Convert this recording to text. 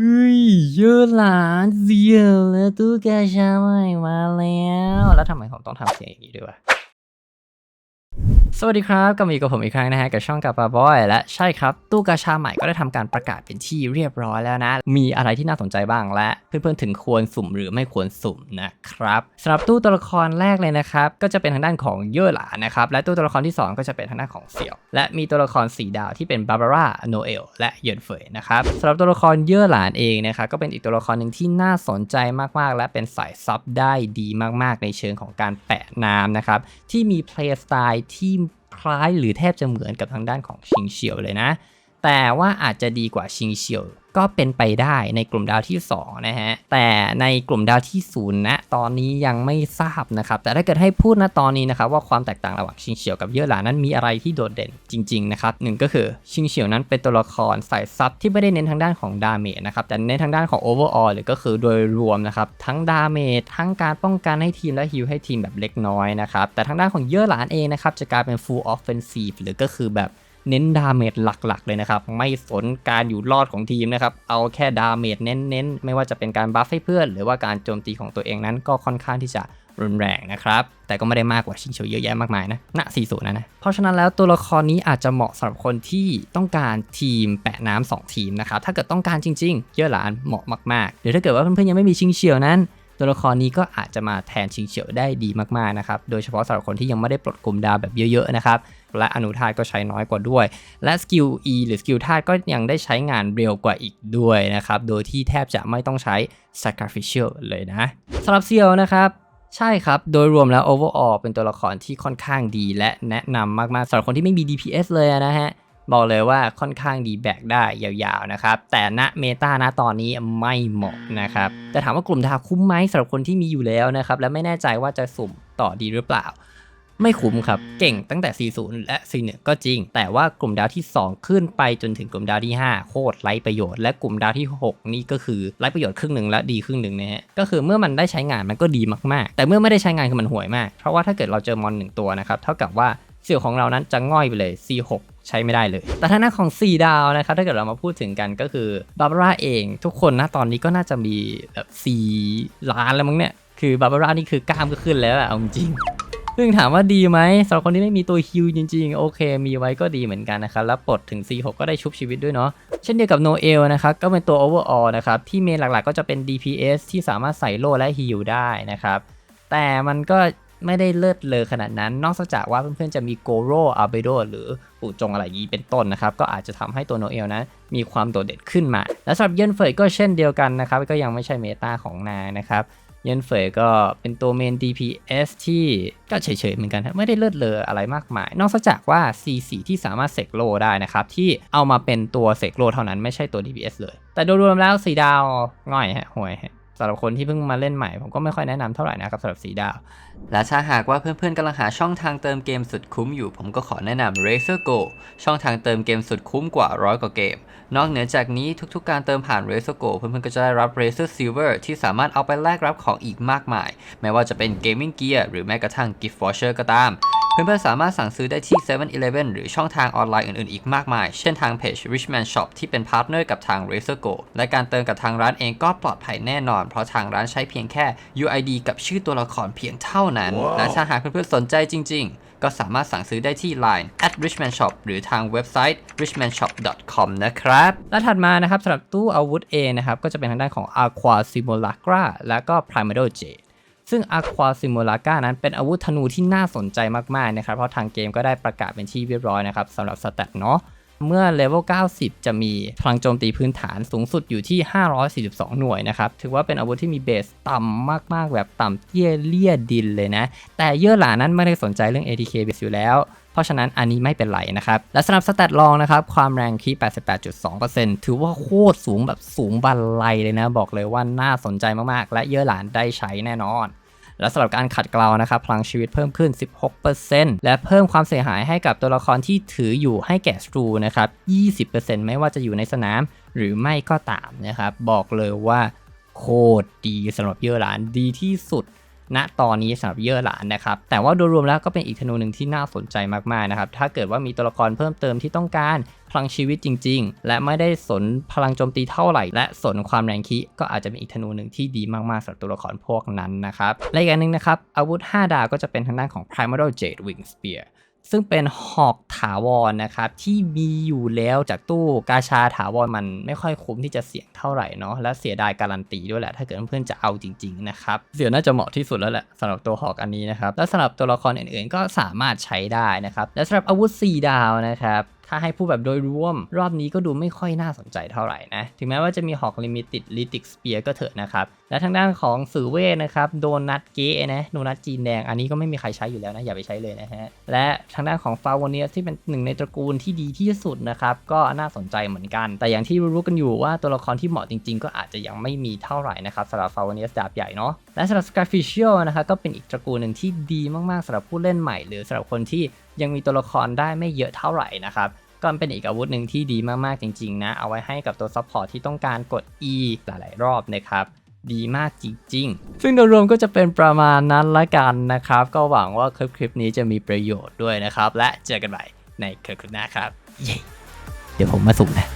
เฮ้ยเยอะหลานเดียวแล้วตู้กาชาใหม่มาแล้ว แล้วทำไมผมต้องทำเสียงอย่างนี้ด้วยวะ สวัสดีครับกลับมาอยู่กับผมอีกครั้งนะฮะกับช่องกับปาบอยและใช่ครับ ตู้กาชาใหม่ก็ได้ทำการประกาศเป็นที่เรียบร้อยแล้วนะ มีอะไรที่น่าสนใจบ้างและเพื่อนๆถึงควรสุ่มหรือไม่ควรสุ่มนะครับสำหรับตู้ตัวละครแรกเลยนะครับก็จะเป็นทางด้านของเย่อหลานนะครับและตู้ตัวละครที่สองก็จะเป็นทางด้านของเสี่ยว และมีตัวละครสีดาวที่เป็นบาบาร่าโนเอลและเยินเฟยนะครับสำหรับตัวละครเย่อหลานเองนะครับก็เป็นอีกตัวละครหนึ่งที่น่าสนใจมากๆ และเป็นสายซับได้ดีมากๆ ในเชิงของการแปะน้ำนะครับที่มีเพลย์สไตล์ที่คล้ายหรือแทบจะเหมือนกับทางด้านของชิงเฉียวเลยนะ แต่ว่าอาจจะดีกว่าชิงเฉียว ก็เป็นไปได้ในกลุ่มดาวที่2นะฮะแต่ในกลุ่มดาวที่0นะตอนนี้ยังไม่ทราบนะครับแต่ถ้าเกิดให้พูดนะตอนนี้นะครับว่าความแตกต่างระหว่างชิงเฉียวกับเย่อหลานั้นมีอะไรที่โดดเด่นจริงๆนะครับหนึ่งก็คือชิงเฉียวนั้นเป็นตัวละครสายซับที่ไม่ได้เน้นทางด้านของดาเมจนะครับแต่เน้นทางด้านของโอเวอร์ออลหรือก็คือโดยรวมนะครับทั้งดาเมจทั้งการป้องกันให้ทีมและฮิลให้ทีมแบบเล็กน้อยนะครับแต่ทางด้านของเย่อหลานเองนะครับจะกลายเป็น full offensive หรือก็คือแบบ เน้นดาเมจหลักๆ เลยนะครับ ไม่สนการอยู่รอดของทีมนะครับ เอาแค่ดาเมจเน้นๆ ไม่ว่าจะเป็นการบัฟให้เพื่อน หรือว่าการโจมตีของตัวเองนั้นก็ค่อนข้างที่จะรุนแรงนะครับ แต่ก็ไม่ได้มากกว่าชิงเฉวเยอะแยะมากมายนะณ40นะนะ เพราะฉะนั้นแล้วตัวละครนี้อาจจะเหมาะสำหรับคนที่ต้องการทีมแปะน้ำสองทีมนะครับ ถ้าเกิดต้องการจริง ๆ เยอะหลานเหมาะมากๆหรือถ้าเกิดว่าเพื่อนๆยังไม่มีชิงเฉียวนั้น ตัวละครนี้ก็อาจจะมาแทนชิงเฉียวได้ดีมากๆนะครับ โดยเฉพาะสำหรับคนที่ยังไม่ได้ปลดกลุ่มดาวแบบเยอะๆนะครับ และอนุธาตก็ใช้น้อยกว่าด้วย และสกิล E หรือสกิลธาตุก็ยังได้ใช้งานเร็วกว่าอีกด้วยนะครับ โดยที่แทบจะไม่ต้องใช้ sacrificial เลยนะสำหรับเซียวนะครับใช่ครับ โดยรวมแล้ว overall เป็นตัวละครที่ค่อนข้างดีและแนะนำมากๆสำหรับคนที่ไม่มี DPS เลยนะฮะ บอกเลยว่าค่อนข้างดีแบกได้ยาวๆนะครับ แต่ณเมตาณตอนนี้ไม่เหมาะนะครับ แต่ถามว่ากลุ่มดาวคุ้มไหมสำหรับคนที่มีอยู่แล้วนะครับ และไม่แน่ใจว่าจะสุ่มต่อดีหรือเปล่า ไม่คุ้มครับ เก่งตั้งแต่ 40 และ 41 ก็จริง แต่ว่ากลุ่มดาวที่ 2 ขึ้นไปจนถึงกลุ่มดาวที่ 5 โคตรไร้ประโยชน์และกลุ่มดาวที่ 6 นี่ก็คือไร้ประโยชน์ครึ่งหนึ่งและดีครึ่งหนึ่งนะฮะก็คือเมื่อมันได้ใช้งานมันก็ดีมากๆ แต่เมื่อไม่ได้ใช้งานคือมันห่วยมาก เพราะว่าถ้าเกิดเราเจอมอนหนึ่งตัวนะครับเท่ากับว่า เสี่ยวของเรานั้นจะง่อยไปเลย C6 ใช้ไม่ได้เลย แต่ถ้าหน้าของ 4 ดาวนะครับ ถ้าเกิดเรามาพูดถึงกันก็คือบาบาร่าเอง ทุกคนนะตอนนี้ก็น่าจะมีแบบ4ล้านแล้วมั้งเนี่ย คือบาบาร่านี่คือกล้ามก็ขึ้นแล้วอะเอาจริงซึ่งถามว่าดีไหมสำหรับคนที่ไม่มีตัวฮิวจริง ๆ โอเค มีไว้ก็ดีเหมือนกันนะครับ แล้วปลดถึง C6 ก็ได้ชุบชีวิตด้วยเนาะเช่นเดียวกับโนเอลนะครับ ก็เป็นตัว overall นะครับ ที่เมนหลักๆ ก็จะเป็น DPS ที่สามารถใส่โล่และฮิลได้นะครับ แต่มันก็ ไม่ได้เลิศเลอขนาดนั้น นอกจากว่าเพื่อนๆจะมีโกโรอาเบโดหรือปู่จงอะไรนี้เป็นต้นนะครับ ก็อาจจะทำให้ตัวโนเอลนั้นมีความโดดเด่นขึ้นมา และสำหรับเยนเฟยก็เช่นเดียวกันนะครับ ก็ยังไม่ใช่เมตาของนางนะครับเยนเฟยก็เป็นตัวเมน DPS ที่ก็เฉยๆเหมือนกันไม่ได้เลิศเลออะไรมากมาย นอกจากว่า C4 ที่สามารถเสกโลได้นะครับ ที่เอามาเป็นตัวเสกโลเท่านั้นไม่ใช่ตัว DPS เลย แต่โดยรวมแล้วสีดาวง่อยฮะห่วยฮะ สำหรับคนที่เพิ่งมาเล่นใหม่ผมก็ไม่ค่อยแนะนำเท่าไหร่นะครับสำหรับสีดาว และถ้าหากว่าเพื่อนๆกำลังหาช่องทางเติมเกมสุดคุ้มอยู่ ผมก็ขอแนะนำ Razer Go ช่องทางเติมเกมสุดคุ้มกว่าร้อยกว่าเกม นอกเหนือจากนี้ทุกๆการเติมผ่าน Razer Go เพื่อนๆก็จะได้รับ Razer Silver ที่สามารถเอาไปแลกรับของอีกมากมาย ไม่ว่าจะเป็น Gaming Gear หรือแม้กระทั่ง Gift Voucher ก็ตาม เพื่อนๆสามารถสั่งซื้อได้ที่ 7-Eleven หรือช่องทางออนไลน์อื่นๆ อีกมากมาย เช่นทางเพจ Richman Shop ที่เป็นพาร์ทเนอร์กับทาง Razer Go และการเติมกับทางร้านเองก็ปลอดภัยแน่นอน เพราะทางร้านใช้เพียงแค่ UID กับชื่อตัวละครเพียงเท่านั้นและถ้าหากเพื่อนๆสนใจจริง ๆ ก็สามารถสั่งซื้อได้ที่ Line at richman shop หรือทางเว็บไซต์ richmanshop.com นะครับ และถัดมานะครับสำหรับตู้อาวุธเองนะครับก็จะเป็นทางด้านของ Aqua Simulacra และก็ Primordial Jade ซึ่ง Aqua Simulacra นั้นเป็นอาวุธธนูที่น่าสนใจมากๆนะครับ เพราะทางเกมก็ได้ประกาศเป็นที่เรียบร้อยนะครับสำหรับสแตทเนาะเมื่อเลเวล 90 จะมีพลังโจมตีพื้นฐานสูงสุดอยู่ที่ 542 หน่วยนะครับ ถือว่าเป็นอาวุธที่มีเบสต่ำมากๆ แบบต่ำเตี้ยเลี่ยดินเลยนะ แต่เยอะหลานั้นไม่ได้สนใจเรื่อง ATK เบสอยู่แล้ว เพราะฉะนั้นอันนี้ไม่เป็นไรนะครับ และสำหรับสแตทลองนะครับ ความแรงคี88.2%ถือว่าโคตรสูงแบบสูงบันไลเลยนะ บอกเลยว่าน่าสนใจมากๆ และเยอะหลานได้ใช้แน่นอน และสำหรับการขัดเกลานะครับพลังชีวิตเพิ่มขึ้น 16%และเพิ่มความเสียหายให้กับตัวละครที่ถืออยู่ให้แก่สตรูนะครับ 20%ไม่ว่าจะอยู่ในสนามหรือไม่ก็ตามนะครับบอกเลยว่าโคตรดีสำหรับเยอะหลานดีที่สุด ณตอนนี้สำหรับเย่อหลานนะครับ แต่ว่าโดยรวมแล้วก็เป็นอีกธนูหนึ่งที่น่าสนใจมากๆนะครับ ถ้าเกิดว่ามีตัวละครเพิ่มเติมที่ต้องการพลังชีวิตจริง ๆ และไม่ได้สนพลังโจมตีเท่าไหร่ และสนความแรงคิก็อาจจะเป็นอีกธนูหนึ่งที่ดีมากๆสำหรับตัวละครพวกนั้นนะครับและอีกอันหนึงนะครับอาวุธ 5 ดาวก็จะเป็นทางด้านของ Primordial Jade Wing Spear ซึ่งเป็นหอกถาวรนะครับ ที่มีอยู่แล้วจากตู้กาชาถาวรมันไม่ค่อยคุ้มที่จะเสี่ยงเท่าไหร่เนาะและเสียดายการันตีด้วยแหละ ถ้าเกิดเพื่อนๆจะเอาจริงๆนะครับเสียน่าจะเหมาะที่สุดแล้วแหละสำหรับตัวหอกอันนี้นะครับและสำหรับตัวละครอื่นๆ ก็สามารถใช้ได้นะครับและสำหรับอาวุธ 4 ดาวนะครับ ถ้าให้พูดแบบโดยรวม รอบนี้ก็ดูไม่ค่อยน่าสนใจเท่าไหร่นะ ถึงแม้ว่าจะมีหอกลิมิติดลิติกสเปียร์ก็เถอะนะครับ และทางด้านของสื่อเวทนะครับโดนัทเกะนะโดนัทจีนแดง อันนี้ก็ไม่มีใครใช้อยู่แล้วนะ อย่าไปใช้เลยนะฮะ และทางด้านของฟาวเนียสที่เป็นหนึ่งในตระกูลที่ดีที่สุดนะครับ ก็น่าสนใจเหมือนกัน แต่อย่างที่รู้กันอยู่ว่าตัวละครที่เหมาะจริง ๆ ก็อาจจะยังไม่มีเท่าไหร่นะครับสำหรับฟาวเนียสดาบใหญ่เนาะ และสำหรับสกาฟิชเชียลนะครับก็เป็นอีกตระกูลหนึ่งที่ดีมากๆสำหรับผู้เล่นใหม่ หรือสำหรับคนที่ยังมีตัวละครได้ไม่เยอะเท่าไหร่นะครับก็เป็นอีกอาวุธหนึ่งที่ดีมากๆจริงๆนะ เอาไว้ให้กับตัวซัพพอร์ตที่ต้องการกด E หลายๆ รอบนะครับดีมากจริงๆ ซึ่งโดยรวมก็จะเป็นประมาณนั้นละกันนะครับ ก็หวังว่าคลิปคลิปนี้จะมีประโยชน์ด้วยนะครับ และเจอกันใหม่ในคลิปหน้าครับ เย้ เดี๋ยวผมมาสุ่มนะ